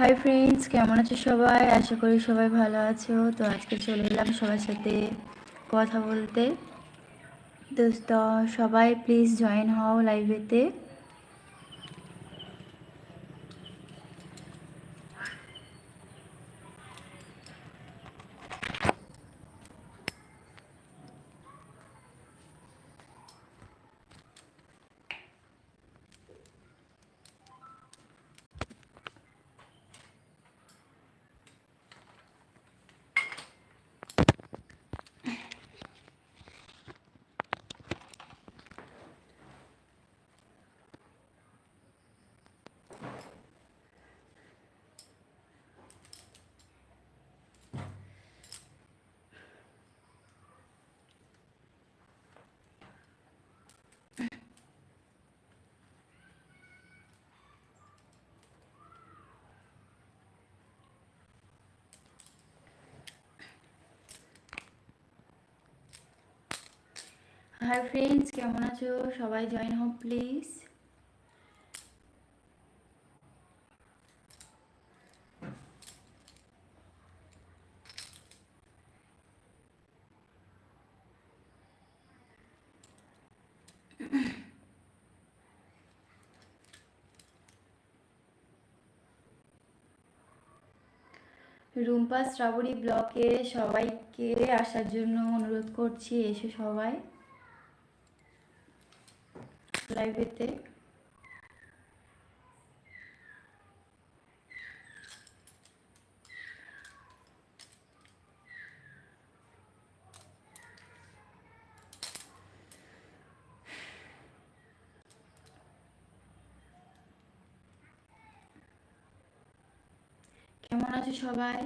Hi friends কেমন আছো সবাই? আশা করি সবাই ভালো আছো। তো আজকে চলে এলাম সবার সাথে কথা বলতে। দোস্ত সবাই প্লিজ জয়েন হও লাইভেতে হাই ফ্রেন্ডস কেমন আছো? সবাই জয়েন হোক প্লিজ রুম্পা শ্রাবণী ব্লকে সবাইকে আসার জন্য অনুরোধ করছি, এসে সবাই। লাইভেতে। কেমন আছো সবাই?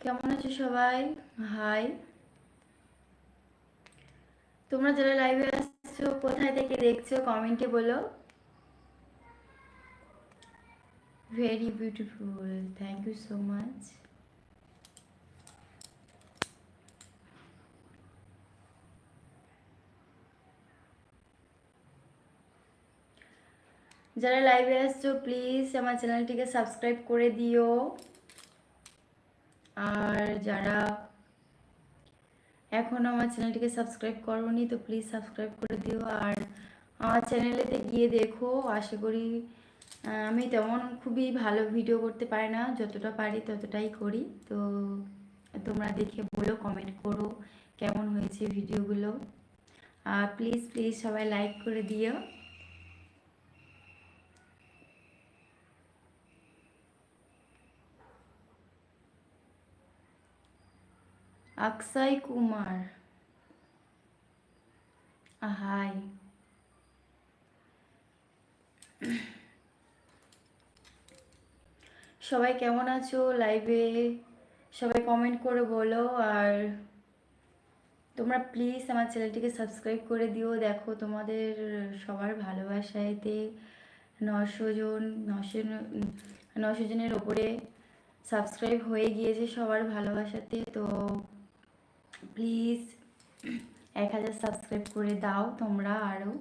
কেমন আছো সবাই? হাই তোমরা যারা লাইভে আসছো কোথায় থেকে দেখছ কমেন্টে বলো। Very beautiful thank you so much যারা লাইভে আসছো প্লিজ আমার চ্যানেলটিকে সাবস্ক্রাইব করে দিও। আর যারা এখনও আমার চ্যানেলটিকে সাবস্ক্রাইব করোনি, তো প্লিজ সাবস্ক্রাইব করে দিও। আর আমার চ্যানেলেতে গিয়ে দেখো, আশা করি আমি তেমন খুবই ভালো ভিডিও করতে পারি না, যতটা পারি ততটাই করি। তো তোমরা দেখে বলো কমেন্ট করো, কেমন হয়েছে ভিডিওগুলো আর প্লিজ প্লিজ সবাই লাইক করে দিও। অক্ষয় কুমার। হাই সবাই কেমন আছো লাইভে সবাই কমেন্ট করে বলো। আর তোমরা প্লিজ আমার চ্যানেলটিকে সাবস্ক্রাইব করে দিও। দেখো তোমাদের সবার ভালোবাসায়তে নশো জন, নশো নশো জনের ওপরে সাবস্ক্রাইব হয়ে গিয়েছে সবার ভালোবাসাতে। তো প্লিজ এক হাজার সাবস্ক্রাইব করে দাও তোমরা আরও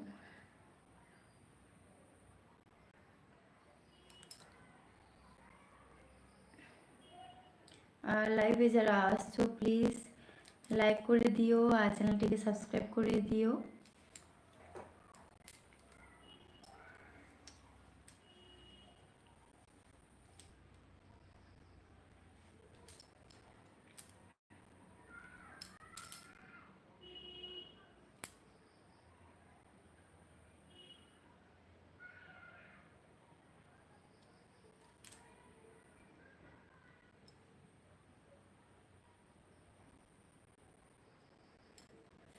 লাইভে যারা আসছো প্লিজ লাইক করে দিও আর চ্যানেলটিকে সাবস্ক্রাইব করে দিও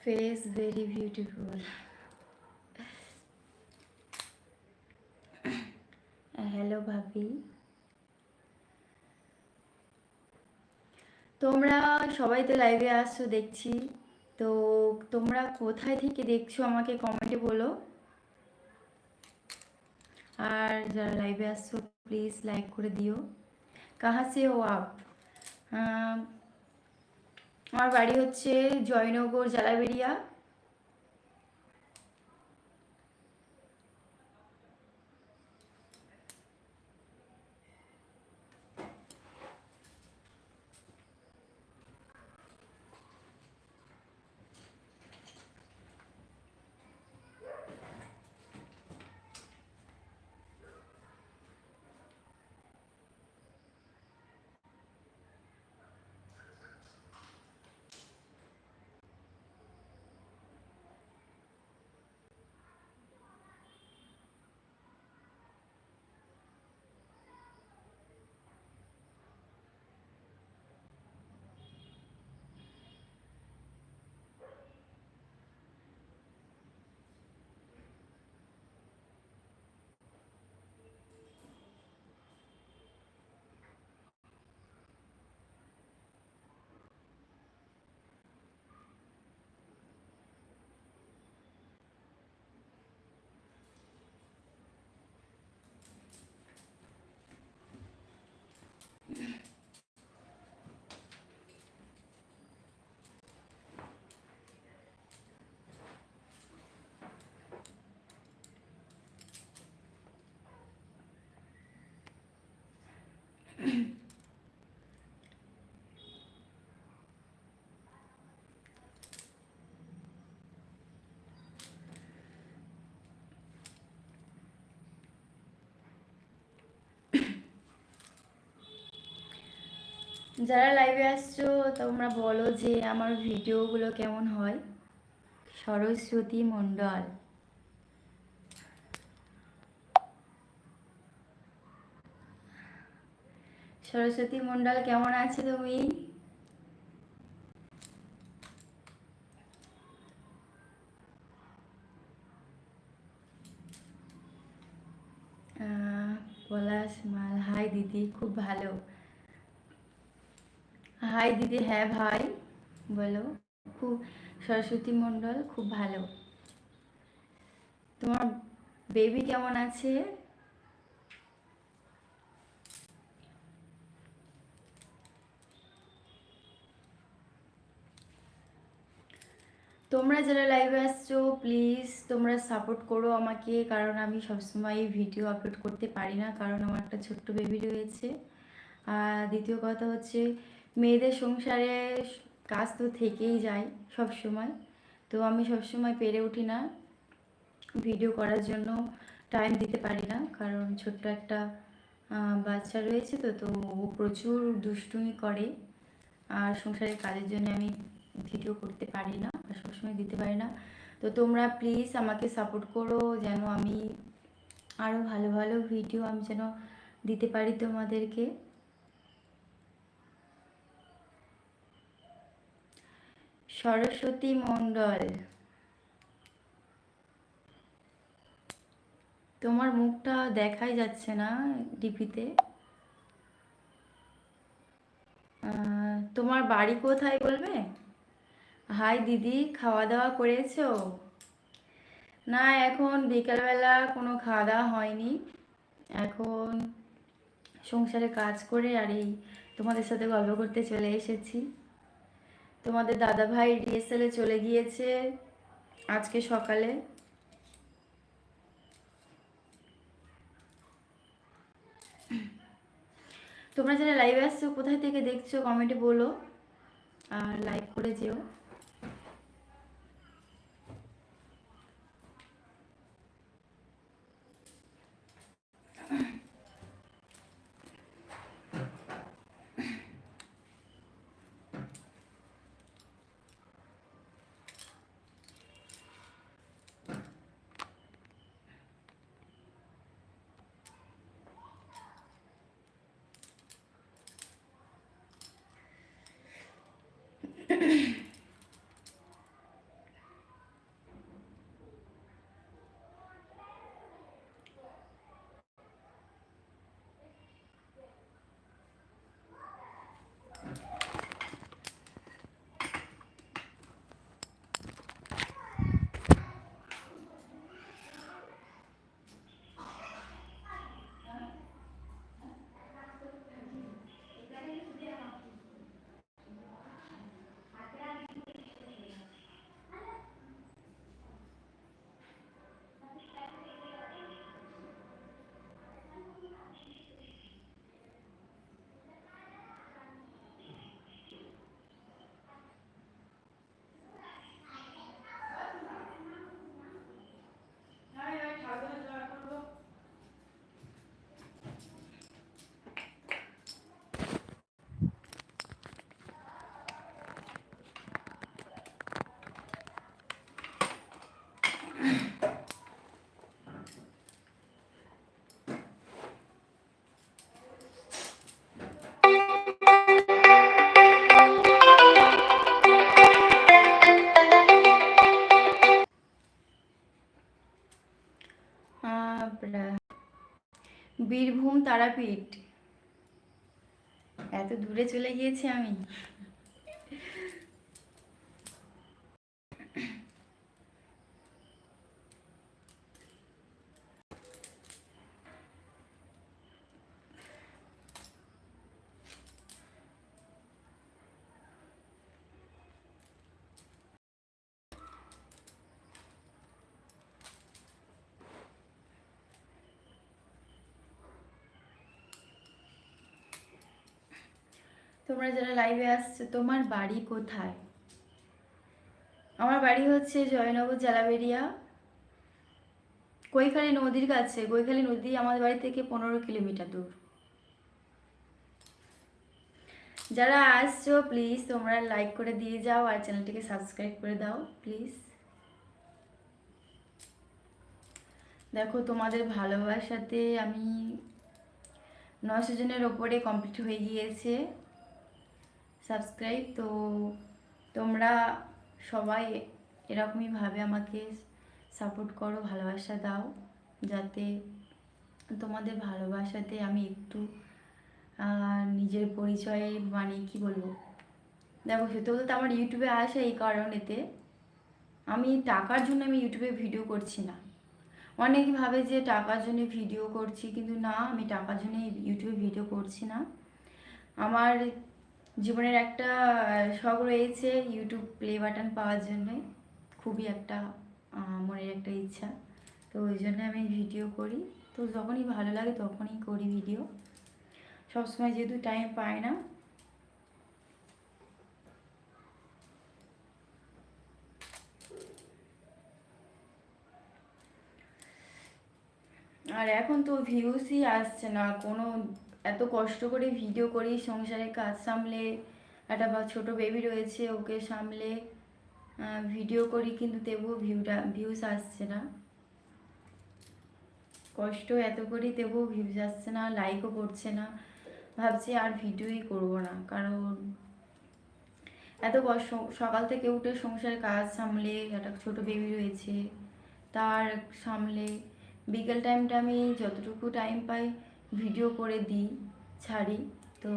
ফেস ভেরি বিউটিফুল হ্যালো ভাবি তোমরা সবাই তো লাইভে আসছো দেখছি। তো তোমরা কোথায় থেকে দেখছ আমাকে কমেন্টে বলো। আর যারা লাইভে আসছো প্লিজ লাইক করে দিও। কাহা সে ও আপ? আমার বাড়ি হচ্ছে জয়নগর জালাবেরিয়া যারা লাইভে আসছো তোমরা বলো যে আমার ভিডিওগুলো কেমন হয়? সরস্বতী মণ্ডল। সরস্বতী মন্ডল, কেমন আছো তুমি? পলাশ মাল, হাই দিদি, খুব ভালো। হাই দিদি হ্যাঁ ভাই, বলো। খুব, সরস্বতী মণ্ডল খুব ভালো। তোমার বেবি কেমন আছে? তোমরা যারা লাইভে আসছো প্লিজ তোমরা সাপোর্ট করো আমাকে, কারণ আমি সবসময় ভিডিও আপলোড করতে পারি না, কারণ আমার একটা ছোট্ট বেবি রয়েছে। আর দ্বিতীয় কথা হচ্ছে, মেয়েদের সংসারে কাজ তো থেকেই যায় সব সময় তো আমি সবসময় পেরে উঠি না ভিডিও করার জন্য টাইম দিতে পারি না, কারণ ছোট্ট একটা বাচ্চা রয়েছে তো তো ও প্রচুর দুষ্টুমি করে। আর সংসারের কাজের জন্য আমি ভিডিও করতে পারি না আর সবসময় দিতে পারি না। তো তোমরা প্লিজ আমাকে সাপোর্ট করো যেন আমি আরও ভালো ভালো ভিডিও আমি যেন দিতে পারি তোমাদেরকে। সরস্বতী মণ্ডল, তোমার মুখটা দেখাই যাচ্ছে না ডিপিতে। তোমার বাড়ি কোথায় বলবে? হাই দিদি খাওয়া দাওয়া করেছ? না, এখন বিকালবেলা কোনো খাওয়া দাওয়া হয়নি। এখন সংসারে কাজ করে আর এই তোমাদের সাথে গল্প করতে চলে এসেছি। তোমাদের দাদা ভাই ডিএসএলে চলে গিয়েছে আজকে সকালে। তোমরা যারা লাইভে আসছো, কোথায় থেকে দেখছ কমেন্টে বলো। আর লাইক করে যেও। দূরে আমি তোমরা যারা লাইভে আসছো, তোমার বাড়ি কোথায়? আমার বাড়ি হচ্ছে জয়নগর, জালাবেরিয়া। কৈখালী নদীর কাছে। কৈখালী নদী আমাদের বাড়ি থেকে পনেরো কিলোমিটার দূর। যারা আসছো প্লিজ তোমরা লাইক করে দিয়ে যাও আর চ্যানেলটিকে সাবস্ক্রাইব করে দাও প্লিজ দেখো, তোমাদের ভালোবাসাতে আমি নশো জনের ওপরে কমপ্লিট হয়ে গিয়েছে। সাবস্ক্রাইব তো তোমরা সবাই এরকমইভাবে আমাকে সাপোর্ট করো, ভালোবাসা দাও, যাতে তোমাদের ভালোবাসাতে আমি একটু নিজের পরিচয়ে মানে কি বলব? দেখো, সত্যি বলতে আমার ইউটিউবে আসা এই কারণেতে। আমি টাকার জন্য আমি ইউটিউবে ভিডিও করছি না। অনেকে ভাবে যে টাকার জন্য ভিডিও করছি, কিন্তু না, আমি টাকার জন্য ইউটিউবে ভিডিও করছি না। আমার জীবনের একটা শখ রয়েছে ইউটিউব প্লে বাটন পাওয়ার জন্য। খুবই একটা মনের একটা ইচ্ছা। তো ওই জন্য আমি ভিডিও করি। তো যখনই ভালো লাগে তখনই করি ভিডিও সবসময় যেহেতু টাইম পাই না। আর এখন তো ভিউসই আসছে না। কোনো এত কষ্ট করে ভিডিও করি, সংসারে কাজ সামলে, একটা বা ছোটো বেবি রয়েছে, ওকে সামলে ভিডিও করি কিন্তু তবুও ভিউটা ভিউস আসছে না। কষ্ট এত করি তবুও ভিউজ আসছে না লাইকও করছে না। ভাবছি আর ভিডিওই করব না, কারণ এত কষ্ট, সকাল থেকে উঠে সংসারের কাজ সামলে, একটা ছোট বেবি রয়েছে, তার সামলে, বিকেল টাইমটা আমি যতটুকু টাইম পাই ভিডিও করে দিই, ছাড়ি। তো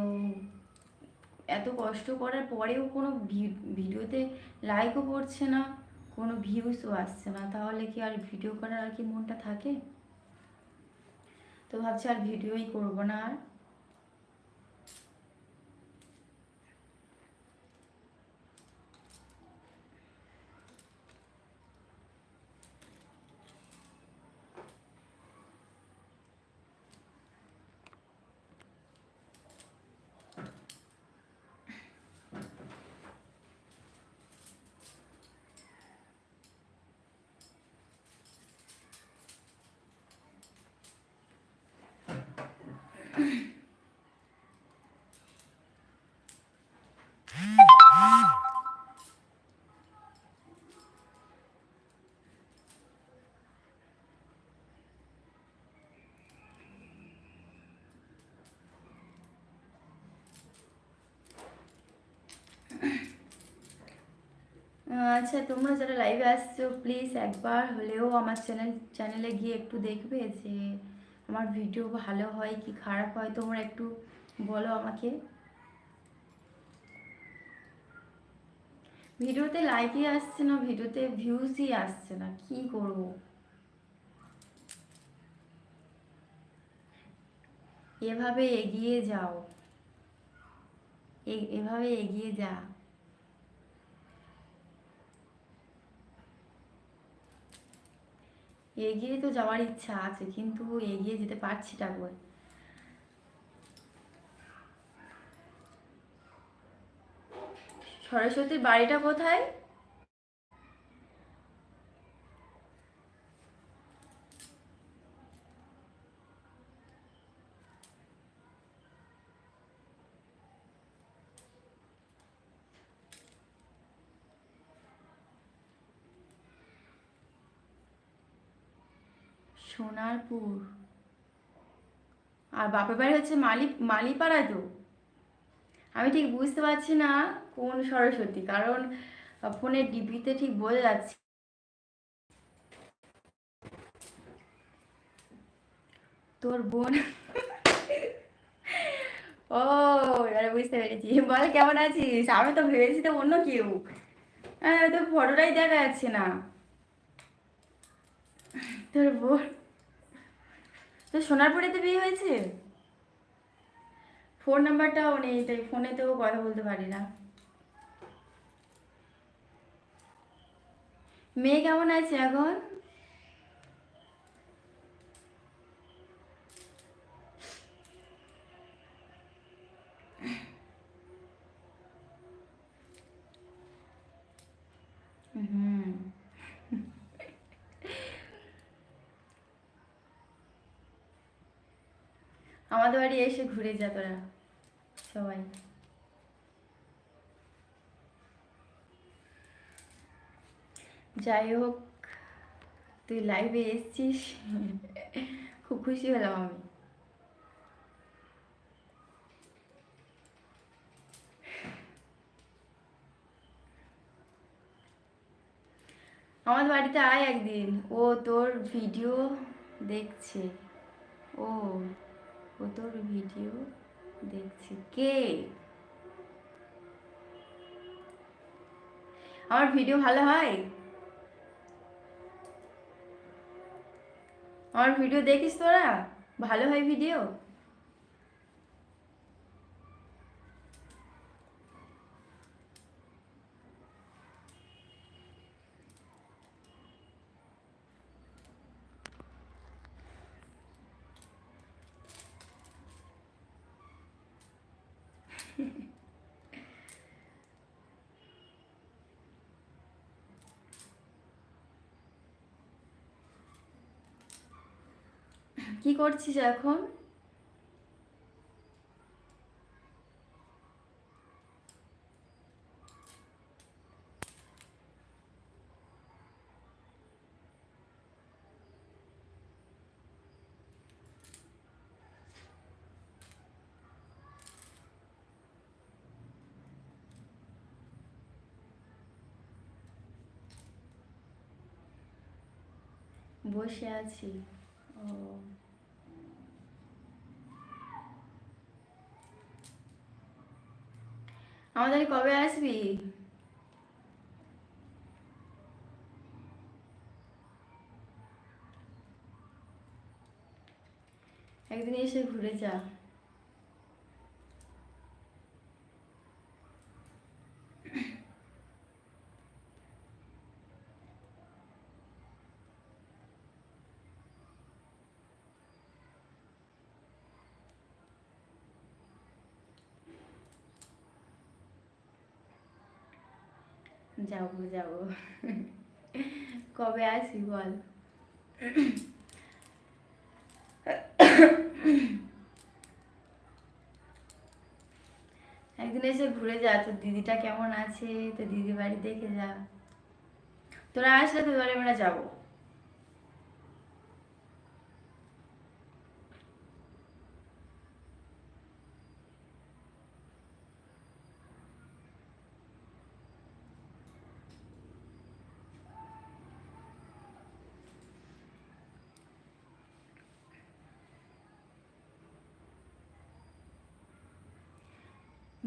এত কষ্ট করার পরেও কোনো ভিডিওতে লাইকও পড়ছে না, কোনো ভিউসও আসছে না। তাহলে কি আর ভিডিও করার আর কি মনটা থাকে? তো ভাবছি আর ভিডিওই করব না আর। আচ্ছা তোমরা যারা লাইভে আসছো প্লিজ একবার হলেও আমার চ্যানেল চ্যানেলে গিয়ে একটু দেখবে যে আমার ভিডিও ভালো হয় কি খারাপ হয়। তোমরা একটু বলো আমাকে। ভিডিওতে লাইকই আসছে না, ভিডিওতে ভিউজই আসছে না, কি করব? এভাবে এগিয়ে যাও। এভাবে এগিয়ে যা। এগিয়ে তো যাওয়ার ইচ্ছা আছে কিন্তু এগিয়ে যেতে পারছি না সরস্বতীর বাড়িটা কোথায়? সোনারপুর। আর বাপের বাড়ি হচ্ছে মালি মালিপাড়া তো। আমি ঠিক বুঝতে পারছি না কোন সরস্বতী, কারণ ফোনের ডিপিতে ঠিক বোঝা যাচ্ছে তোর বোন। ও, এবারে বুঝতে পেরেছি। বল, কেমন আছিস? আমি তো ভেবেছি তো অন্য কেউ। হ্যাঁ তো ফটোটাই দেখা যাচ্ছে না। তোর বোন। তোর সোনারপুরেতে বিয়ে হয়েছে? ফোন নাম্বারটাও নেই, তাই ফোনেতেও কথা বলতে পারি না। মেয়ে কেমন আছে এখন হুম আমাদের বাড়ি এসে ঘুরে যা তোরা, সবাই। যাই হোক, তুই লাইভে এসছিস, খুব খুশি হলাম আমি। আমার বাড়িতে আয় একদিন, ও তোর ভিডিও দেখছে। ও। তোর ভিডিও দেখছি? কে? আমার ভিডিও ভালো হয়? আমার ভিডিও দেখিস তোরা? ভালো হয় ভিডিও কি করছিস এখন? বসে আছি ও আমাদের কবে আসবি? একদিন এসে ঘুরে যা। যাব যাব। কবে আসি বল? একদিন এসে ঘুরে যা, তোর দিদিটা কেমন আছে? তোর দিদি বাড়ি দেখে যা। তোরা আসলে তো বাড়ি আমরা যাব।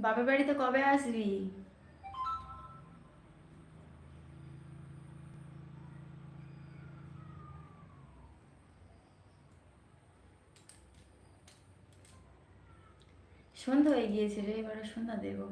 বাবার বাড়িতে কবে আসবি? সন্ধ্যা হয়ে গিয়েছে রে এবার সন্ধ্যা দেবো।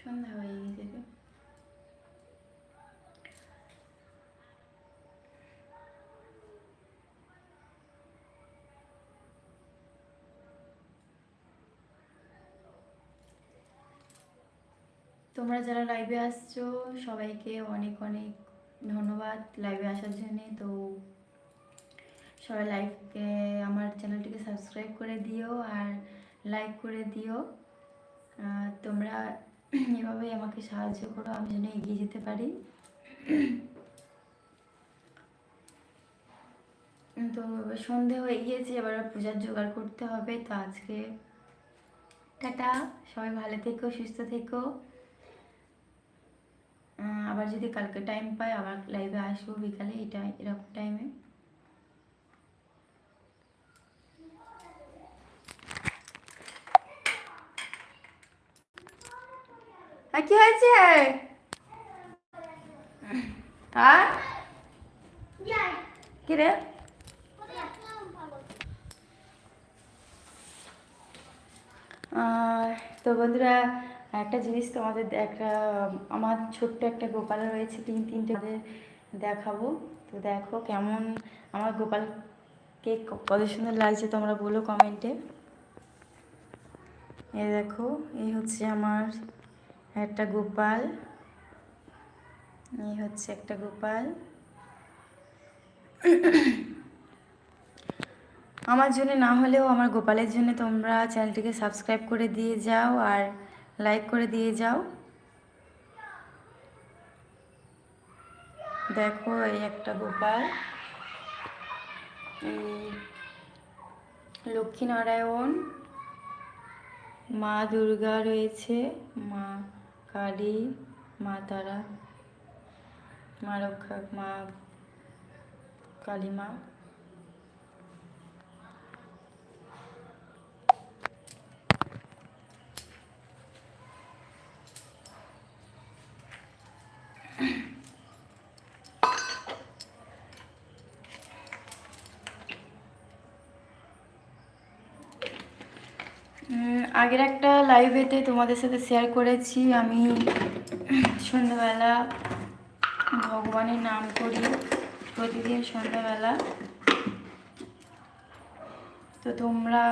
সন্ধ্যা হয়ে গেছে তো। তোমরা যারা লাইভে আসছো, সবাইকে অনেক অনেক ধন্যবাদ লাইভে আসার জন্যে। তো সবাই লাইভকে আমার চ্যানেলটিকে সাবস্ক্রাইব করে দিও আর লাইক করে দিও। তোমরা এভাবেই আমাকে সাহায্য করো, আমি যেন এগিয়ে যেতে পারি। তো সন্ধে হয়ে গিয়েছে, এবার পূজার জোগাড় করতে হবে। তো আজকে টাটা, সবাই ভালো থেকো, সুস্থ থেকো। আবার যদি কালকে টাইম পাই আবার লাইভে আসব বিকালে এটা এরকম টাইমে আর কি হয়েছে? আর? কি রে? আহ, তো বন্ধুরা একটা জিনিস তোমাদের একটা আমার ছোট্ট একটা গোপাল রয়েছে, তিন তিনটে দেখাবো। তো দেখো কেমন আমার গোপালকে ক- কত সুন্দর লাগছে তোমরা বলো কমেন্টে এ। দেখো, এই হচ্ছে আমার একটা গোপাল। এই হচ্ছে একটা গোপাল। আমার জন্য না হলেও আমার গোপালের জন্য তোমরা চ্যানেলটিকে সাবস্ক্রাইব করে দিয়ে যাও। আর লাইক করে দিয়ে যাও। দেখো এই একটা গোপাল লক্ষ্মীনারায়ণ, মা দুর্গা রয়েছে, মা কালী, মা তারা, মা রক্ষা, মা কালী মা আগের একটা লাইভেতে তোমাদের সাথে শেয়ার করেছি। আমি সন্ধ্যাবেলা ভগবানের নাম করি, প্রতিদিন সন্ধ্যাবেলা। তো তোমরা